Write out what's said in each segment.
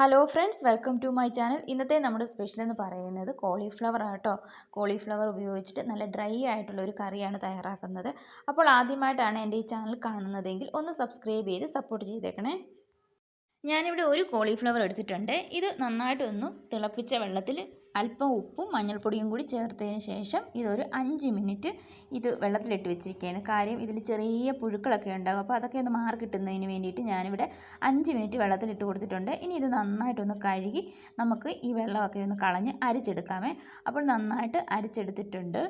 Hello friends welcome to my channel ഇന്നത്തെ നമ്മുടെ special എന്ന് പറയുന്നത് കോളിഫ്ലവർ ആട്ടോ. കോളിഫ്ലവർ ഉപയോഗിച്ചിട്ട് നല്ല ഡ്രൈ ആയിട്ടുള്ള ഒരു കറിയാണ് തയ്യാറാക്കുന്നത്. അപ്പോൾ ആദ്യമായിട്ടാണ് എന്റെ ഈ ചാനൽ കാണുന്നതെങ്കിൽ ഒന്ന് സബ്സ്ക്രൈബ് ചെയ്ത് സപ്പോർട്ട് ചെയ്തേക്കണേ. ഞാനിവിടെ ഒരു കോളിഫ്ലവർ എടുത്തിട്ടുണ്ട്. ഇത് നന്നായിട്ടൊന്ന് തിളപ്പിച്ച വെള്ളത്തിൽ അല്പം ഉപ്പും മഞ്ഞൾപ്പൊടിയും കൂടി ചേർത്തതിന് ശേഷം ഇതൊരു അഞ്ച് മിനിറ്റ് ഇത് വെള്ളത്തിലിട്ട് വെച്ചിരിക്കുകയാണ്. കാര്യം ഇതിൽ ചെറിയ പുഴുക്കളൊക്കെ ഉണ്ടാകും അപ്പോൾ അതൊക്കെ ഒന്ന് മാറി കിട്ടുന്നതിന് വേണ്ടിയിട്ട് ഞാനിവിടെ അഞ്ച് മിനിറ്റ് വെള്ളത്തിലിട്ട് കൊടുത്തിട്ടുണ്ട്. ഇനി ഇത് നന്നായിട്ടൊന്ന് കഴുകി നമുക്ക് ഈ വെള്ളമൊക്കെ ഒന്ന് കളഞ്ഞ് അരിച്ചെടുക്കാമേ. അപ്പോൾ നന്നായിട്ട് അരിച്ചെടുത്തിട്ടുണ്ട്.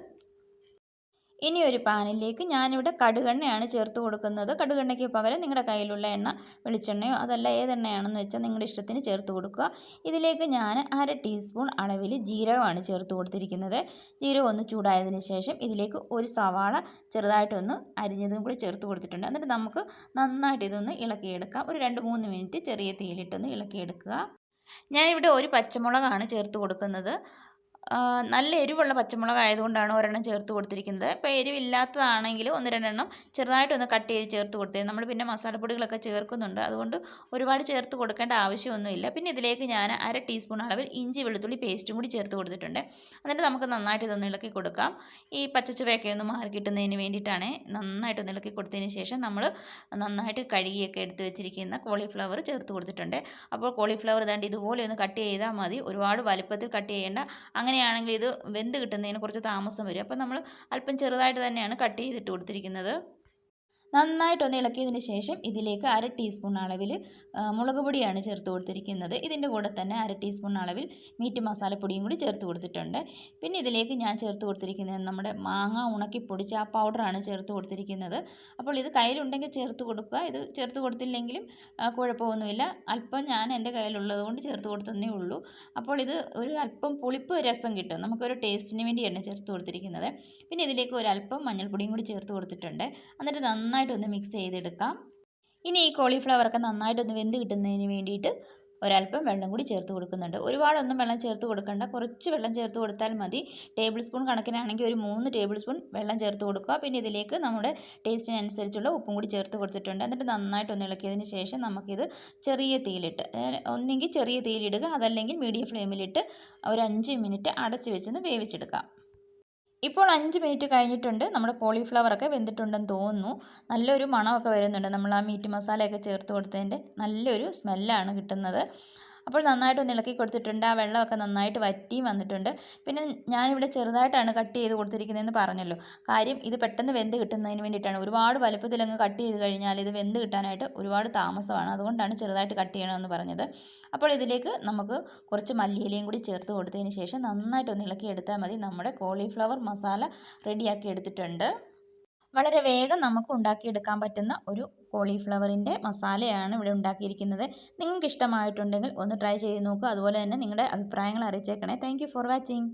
ഇനി ഒരു പാനിലേക്ക് ഞാനിവിടെ കടുകെണ്ണയാണ് ചേർത്ത് കൊടുക്കുന്നത്. കടുകെണ്ണയ്ക്ക് പകരം നിങ്ങളുടെ കയ്യിലുള്ള എണ്ണ വെളിച്ചെണ്ണയോ അതല്ല ഏതെണ്ണയാണെന്ന് വെച്ചാൽ നിങ്ങളുടെ ഇഷ്ടത്തിന് ചേർത്ത് കൊടുക്കുക. ഇതിലേക്ക് ഞാൻ അര ടീസ്പൂൺ അളവിൽ ജീരകമാണ് ചേർത്ത് കൊടുത്തിരിക്കുന്നത്. ജീരകം ഒന്ന് ചൂടായതിന് ശേഷം ഇതിലേക്ക് ഒരു സവാള ചെറുതായിട്ടൊന്ന് അരിഞ്ഞതും കൂടി ചേർത്ത് കൊടുത്തിട്ടുണ്ട്. എന്നിട്ട് നമുക്ക് നന്നായിട്ട് ഇതൊന്ന് ഇളക്കിയെടുക്കാം. ഒരു രണ്ട് മൂന്ന് മിനിറ്റ് ചെറിയ തീയിലിട്ടൊന്ന് ഇളക്കിയെടുക്കുക. ഞാനിവിടെ ഒരു പച്ചമുളകാണ് ചേർത്ത് കൊടുക്കുന്നത്. നല്ല എരിവുള്ള പച്ചമുളക് ആയതുകൊണ്ടാണ് ഒരെണ്ണം ചേർത്ത് കൊടുത്തിരിക്കുന്നത്. ഇപ്പോൾ എരിവില്ലാത്തതാണെങ്കിൽ ഒന്ന് രണ്ടെണ്ണം ചെറുതായിട്ടൊന്ന് കട്ട് ചെയ്ത് ചേർത്ത് കൊടുത്തത് നമ്മൾ പിന്നെ മസാലപ്പൊടികളൊക്കെ ചേർക്കുന്നുണ്ട്. അതുകൊണ്ട് ഒരുപാട് ചേർത്ത് കൊടുക്കേണ്ട ആവശ്യമൊന്നുമില്ല. പിന്നെ ഇതിലേക്ക് ഞാൻ അര ടീസ്പൂൺ അളവിൽ ഇഞ്ചി വെളുത്തുള്ളി പേസ്റ്റും കൂടി ചേർത്ത് കൊടുത്തിട്ടുണ്ട്. എന്നിട്ട് നമുക്ക് നന്നായിട്ട് ഇതൊന്ന് ഇളക്കി കൊടുക്കാം. ഈ പച്ചച്ചുവയൊക്കെ ഒന്ന് മാറി കിട്ടുന്നതിന് വേണ്ടിയിട്ടാണ് നന്നായിട്ട് ഒന്ന് ഇളക്കി കൊടുത്തതിന് ശേഷം നമ്മൾ നന്നായിട്ട് കഴുകിയൊക്കെ എടുത്ത് വെച്ചിരിക്കുന്ന കോളിഫ്ലവർ ചേർത്ത് കൊടുത്തിട്ടുണ്ട്. അപ്പോൾ കോളിഫ്ലവർ ഇതാണ്ട് ഇതുപോലെ ഒന്ന് കട്ട് ചെയ്താൽ മതി. ഒരുപാട് വലുപ്പത്തിൽ കട്ട് ചെയ്യേണ്ട അങ്ങനെയാണെങ്കിൽ ഇത് വെന്ത് കിട്ടുന്നതിന് കുറച്ച് താമസം വരും. അപ്പം നമ്മൾ അല്പം ചെറുതായിട്ട് തന്നെയാണ് കട്ട് ചെയ്തിട്ട് കൊടുത്തിരിക്കുന്നത്. നന്നായിട്ടൊന്ന് ഇളക്കിയതിന് ശേഷം ഇതിലേക്ക് അര ടീസ്പൂൺ അളവിൽ മുളക് പൊടിയാണ് ചേർത്ത് കൊടുത്തിരിക്കുന്നത്. ഇതിന്റെ കൂടെ തന്നെ അര ടീസ്പൂൺ അളവിൽ മീറ്റ് മസാലപ്പൊടിയും കൂടി ചേർത്ത് കൊടുത്തിട്ടുണ്ട്. പിന്നെ ഇതിലേക്ക് ഞാൻ ചേർത്ത് കൊടുത്തിരിക്കുന്നത് നമ്മുടെ മാങ്ങ ഉണക്കി പൊടിച്ച ആ പൗഡറാണ് ചേർത്ത് കൊടുത്തിരിക്കുന്നത്. അപ്പോൾ ഇത് കയ്യിലുണ്ടെങ്കിൽ ചേർത്ത് കൊടുക്കുക. ഇത് ചേർത്ത് കൊടുത്തില്ലെങ്കിലും കുഴപ്പമൊന്നുമില്ല. അല്പം ഞാൻ എന്റെ കയ്യിലുള്ളത് കൊണ്ട് ചേർത്ത് കൊടുത്തതേ ഉള്ളൂ. അപ്പോൾ ഇത് ഒരു അല്പം പുളിപ്പ് രസം കിട്ടും. നമുക്കൊരു ടേസ്റ്റിന് വേണ്ടിയാണ് ചേർത്ത് കൊടുത്തിരിക്കുന്നത്. പിന്നെ ഇതിലേക്ക് ഒരു അല്പം മഞ്ഞൾപ്പൊടിയും കൂടി ചേർത്ത് കൊടുത്തിട്ടുണ്ട്. എന്നിട്ട് നന്നായി നന്നായിട്ടൊന്ന് മിക്സ് ചെയ്തെടുക്കാം. ഇനി ഈ കോളിഫ്ലവറൊക്കെ നന്നായിട്ടൊന്ന് വെന്ത് കിട്ടുന്നതിന് വേണ്ടിയിട്ട് ഒരല്പം വെള്ളം കൂടി ചേർത്ത് കൊടുക്കുന്നുണ്ട്. ഒരുപാടൊന്നും വെള്ളം ചേർത്ത് കൊടുക്കണ്ട. കുറച്ച് വെള്ളം ചേർത്ത് കൊടുത്താൽ മതി. ടേബിൾ സ്പൂൺ കണക്കിനാണെങ്കിൽ ഒരു മൂന്ന് ടേബിൾ സ്പൂൺ വെള്ളം ചേർത്ത് കൊടുക്കുക. പിന്നെ ഇതിലേക്ക് നമ്മുടെ ടേസ്റ്റിനനുസരിച്ചുള്ള ഉപ്പും കൂടി ചേർത്ത് കൊടുത്തിട്ടുണ്ട്. എന്നിട്ട് നന്നായിട്ടൊന്ന് ഇളക്കിയതിന് ശേഷം നമുക്കിത് ചെറിയ തീയിലിട്ട് ഒന്നെങ്കിൽ ചെറിയ തീയിലിടുക അതല്ലെങ്കിൽ മീഡിയം ഫ്ലെയിമിലിട്ട് ഒരു അഞ്ച് മിനിറ്റ് അടച്ച് വെച്ചൊന്ന് വേവിച്ചെടുക്കാം. ഇപ്പോൾ അഞ്ച് മിനിറ്റ് കഴിഞ്ഞിട്ടുണ്ട്. നമ്മുടെ കോളിഫ്ലവറൊക്കെ വെന്തിട്ടുണ്ടെന്ന് തോന്നുന്നു. നല്ലൊരു മണമൊക്കെ വരുന്നുണ്ട്. നമ്മൾ ആ മീറ്റ് മസാലയൊക്കെ ചേർത്ത് കൊടുത്തതിന്റെ നല്ലൊരു സ്മെല്ലാണ് കിട്ടുന്നത്. അപ്പോൾ നന്നായിട്ട് ഒന്ന് ഇളക്കി കൊടുത്തിട്ടുണ്ട്. ആ വെള്ളമൊക്കെ നന്നായിട്ട് വറ്റിയും വന്നിട്ടുണ്ട്. പിന്നെ ഞാനിവിടെ ചെറുതായിട്ടാണ് കട്ട് ചെയ്ത് കൊടുത്തിരിക്കുന്നതെന്ന് പറഞ്ഞല്ലോ. കാര്യം ഇത് പെട്ടെന്ന് വെന്ത് കിട്ടുന്നതിന് വേണ്ടിയിട്ടാണ്. ഒരുപാട് വലുപ്പത്തിലങ്ങ് കട്ട് ചെയ്ത് കഴിഞ്ഞാൽ ഇത് വെന്ത് കിട്ടാനായിട്ട് ഒരുപാട് താമസമാണ്. അതുകൊണ്ടാണ് ചെറുതായിട്ട് കട്ട് ചെയ്യണമെന്ന് പറഞ്ഞത്. അപ്പോൾ ഇതിലേക്ക് നമുക്ക് കുറച്ച് മല്ലിയിലയും കൂടി ചേർത്ത് കൊടുത്തതിന് ശേഷം നന്നായിട്ടൊന്ന് ഇളക്കി എടുത്താൽ മതി. നമ്മുടെ കോളിഫ്ലവർ മസാല റെഡിയാക്കി എടുത്തിട്ടുണ്ട്. വളരെ വേഗം നമുക്ക് ഉണ്ടാക്കിയെടുക്കാൻ പറ്റുന്ന ഒരു കോളിഫ്ലവറിന്റെ മസാലയാണ് ഇവിടെ ഉണ്ടാക്കിയിരിക്കുന്നത്. നിങ്ങൾക്ക് ഇഷ്ടമായിട്ടുണ്ടെങ്കിൽ ഒന്ന് ട്രൈ ചെയ്ത് നോക്കുക. അതുപോലെ തന്നെ നിങ്ങളുടെ അഭിപ്രായങ്ങൾ അറിയിച്ചേക്കണേ. Thank for watching